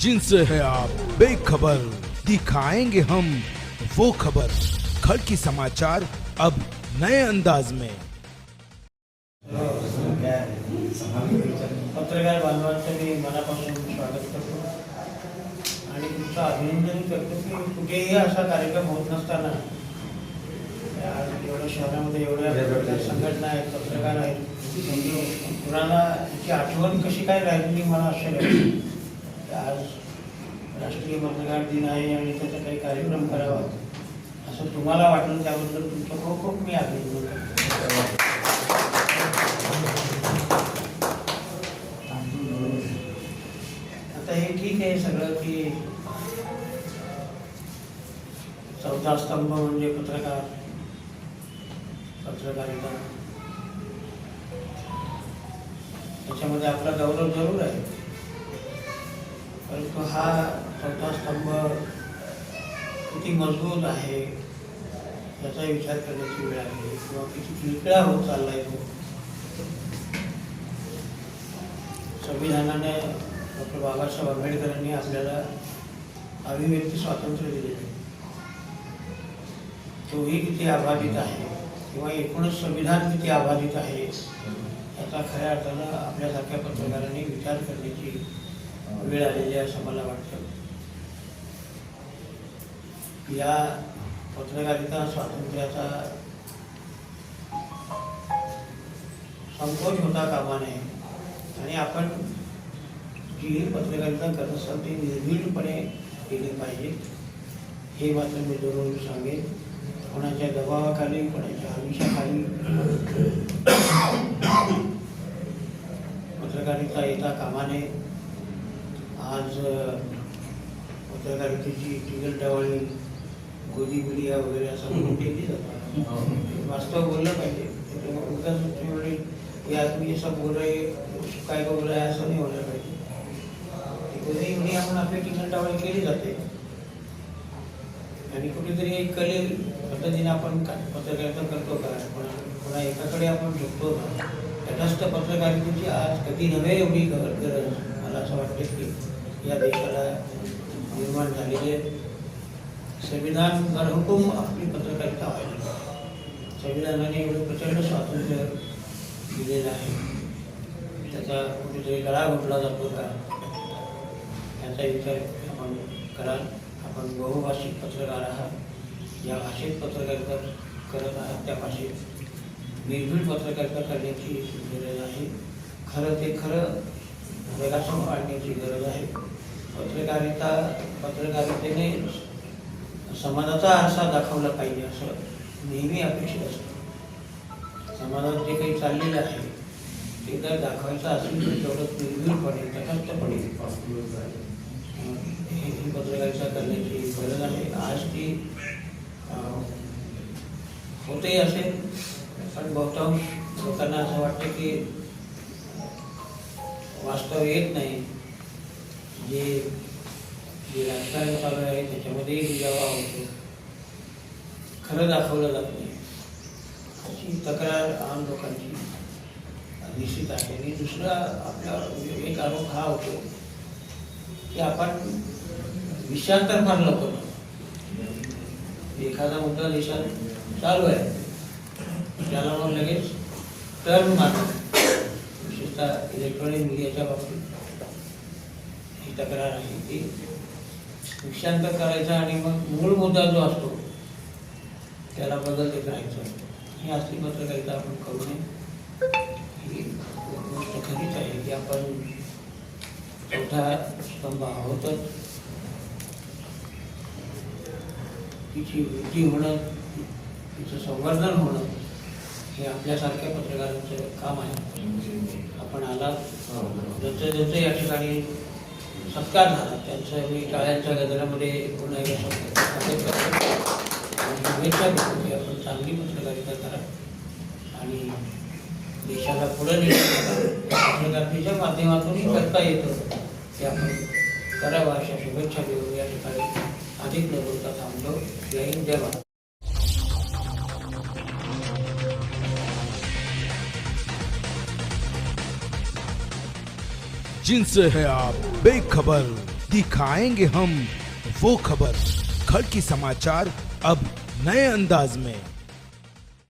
जिनसे है आप बेखबर दिखाएंगे हम वो खबर। खड़की समाचार अब नए अंदाज में। पत्रकार बांधवांचं मी मनापासून स्वागत करतो. आणि तुमचं अभिनंदन करतो की कुठेही असा कार्यक्रम होत नसताना आज एवढ्या शहरामध्ये एवढ्या संघटना आहेत पत्रकार आहेत कुणाला याची आठवण कशी काय राहिली मला आश्चर्य आज राष्ट्रीय पत्रकार दिन आहे आणि त्याचा काही कार्यक्रम करावा असं तुम्हाला वाटलं त्याबद्दल तुमचं खूप खूप मी अभिनंदन करतो. आता हे ठीक आहे सगळं की चौथा स्तंभ म्हणजे पत्रकार पत्रकारिता. त्याच्यामध्ये आपला गौरव जरूर आहे. परंतु हा चौथा स्तंभ किती मजबूत आहे याचा विचार करण्याची वेळ आहे. किंवा किती किलकिळा होत चाललाय तो. संविधानाने डॉक्टर बाबासाहेब आंबेडकरांनी आपल्याला अभिव्यक्ती स्वातंत्र्य दिले तोही किती अबाधित आहे किंवा एकूणच संविधान किती अबाधित आहे याचा खऱ्या अर्थानं आपल्यासारख्या पत्रकारांनी विचार करण्याची वेळ आलेली आहे असं मला वाटतं. या पत्रकारिता स्वातंत्र्याचा संकोच होता कामा नये आणि आपण जी पत्रकारिता करत असाल ती निर्भीडपणे केली पाहिजे. हे मात्र मी जरूर सांगेन. कोणाच्या दबावाखाली कोणाच्या आयुष्याखाली पत्रकारिता येता कामा नये आज पत्रकारितेची टिगल टवाळी गोदी गुडिया वगैरे असं म्हणून केली जातात वास्तव बोललं पाहिजे. त्याच्यामुळे उगाच तुम्ही ये आदमी सब बोल रहे काय बोल रहा असं नाही व्हायला पाहिजे. कुठेही म्हणे आपण आपली टिकल टावळी केली जाते. आणि कुठेतरी एक कलेल पद्धतीने आपण पत्रकारिता करतो का? कोणा कोणा एकाकडे आपण झुकतो का? तटस्थ पत्रकारितेची आज कधी नव्हे एवढी गर- गरज मला असं वाटते की. या देशाला निर्माण झालेले संविधान बरहुकूम आपली पत्रकारिता व्हायला संविधानाने एवढं प्रचंड स्वातंत्र्य दिलेलं आहे. त्याचा कुठेतरी गळा घुटला जातो का? याचा विचार आपण कराल. आपण बहुभाषिक पत्रकार आहात. या भाषेत पत्रकारिता करत आहात. त्या भाषेत निर्भीड पत्रकारिता करण्याची गरज आहे. खरं ते खरं जगासमोर आणण्याची गरज आहे. पत्रकारिता पत्रकारितेने समाजाचा आरसा दाखवला पाहिजे असं नेहमी अपेक्षित असतं. समाजात जे काही चाललेलं आहे ते जर दाखवायचं असेल तर तेवढं निर्भीडपणे तटस्थपणे ही पत्रकारिता करण्याची गरज आहे. आज ती होतही असेल. पण बहुतांश लोकांना असं वाटतं की वास्तव येत नाही. जे जे राजकारण चालू आहे त्याच्यामध्येही दुजावा होतो. खरं दाखवलं जात नाही. अशी तक्रार आम लोकांची निश्चित आहे. आणि दुसरा आपला एक आरोप हा होतो की आपण विषांतर फार लवकर करतो. एखादा मुद्दा देशात चालू आहे. त्याला मग लगेच टर्न मारतो आता इलेक्ट्रॉनिक मीडियाच्या बाबतीत ही तक्रार आहे की विषांत करायचा आणि मग मूळ मुद्दा जो असतो त्याला बदल ते करायचं ही असली पत्रकारिता आपण करू नये. ही गोष्ट खरीच आहे की आपण चौथा स्तंभ आहोतच. तिची वृद्धी होणं तिचं संवर्धन होणं हे आपल्यासारख्या पत्रकारांचं काम आहे. आपण आलात. ज्यांचं ज्यांचं या ठिकाणी सत्कार झाला त्यांचं मी टाळ्यांच्या गजरामध्ये पुन्हा शुभेच्छा देतो की आपण चांगली पत्रकारिता करा आणि देशाला पुढे पत्रकारितेच्या माध्यमातूनही करता येतं ते आपण करावं अशा शुभेच्छा देऊन या ठिकाणी अधिक न बोलता थांबलो जय हिंद जय भारत जिनसे है आप। बेखबर दिखाएंगे हम वो खबर। खड़की समाचार अब नए अंदाज में।